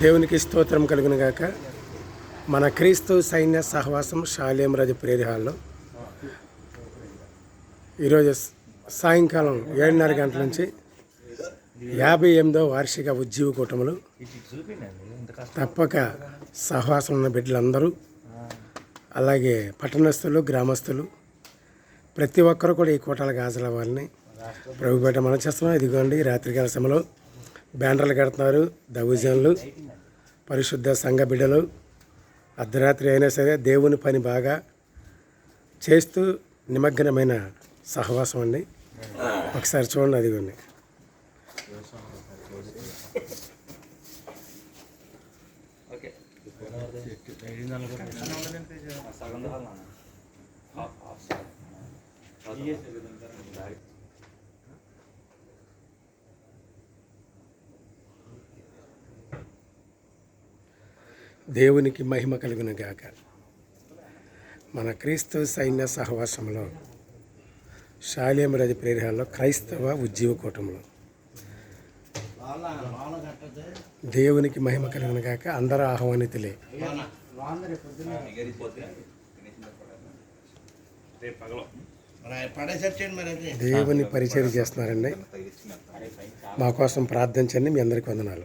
దేవునికి స్తోత్రం కలుగును గాక మన క్రీస్తు సైన్య సహవాసం శాలేం రాజు ప్రేరి హాల్లో ఈరోజు సాయంకాలం ఏడున్నర గంటల నుంచి యాభై ఎనిమిదో వార్షిక ఉద్యోగ కూటములు. తప్పక సహవాసం ఉన్న బిడ్డలందరూ అలాగే పట్టణస్థులు గ్రామస్తులు ప్రతి ఒక్కరు కూడా ఈ కూటాలకు హాజరవ్వాలని ప్రభుపేట మనం చేస్తున్నాం. ఇదిగోండి రాత్రికాల సమయంలో బ్యానర్లు కడుతున్నారు దౌజన్లు పరిశుద్ధ సంఘ బిడ్డలు. అర్ధరాత్రి అయినా సరే దేవుని పని బాగా చేస్తూ నిమగ్నమైన సహవాసం అండి. ఒకసారి చూడండి అదిగోండి. ఓకే. సగం దేవునికి మహిమ కలుగును గాక మన క్రీస్తు సైన్య సహవాసంలో శాలేమరది ప్రేరణలో క్రైస్తవ ఉద్యోగ కూటంలో దేవునికి మహిమ కలిగిన కాక అందరూ ఆహ్వానితులే. దేవుని పరిచయం చేస్తున్నారండి. మా కోసం ప్రార్థించండి మీ అందరికి వందనాలు.